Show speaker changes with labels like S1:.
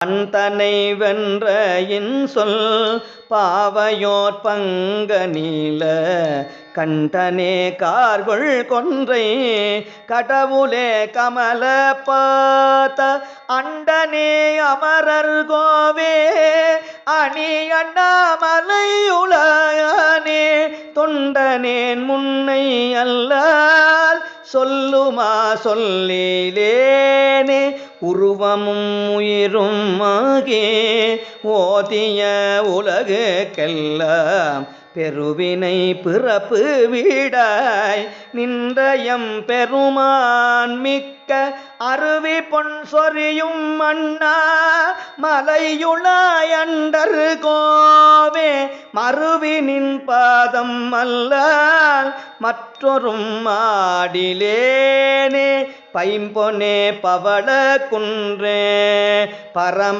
S1: அந்தனை வென்ற இன்சொல் பாவையோர் பங்க நீல கண்டனே கார்கொள் கொன்றை கடவுளே கமல பாத்த அண்டனே அமரர் கோவே அணி அண்ணாமலை அண்ணாமலையுளானே தொண்டனேன் முன்னை அல்ல சொல்லுமா சொல்லிலேனே உருவமும் உயிரும் ஆகே. ஓதிய உலகுக்கெல்லாம் பெருவினை பிறப்பு வீடாய். நின்றயம் பெருமான் மிக்க அருவி பொன் சொரியும் மன்னா மலையுளாய் அண்டர் மறுவினின் பாதம் அல்லால் மற்றொரும் மாடிலேனே. பைம்பொனே பவள குன்றே பரம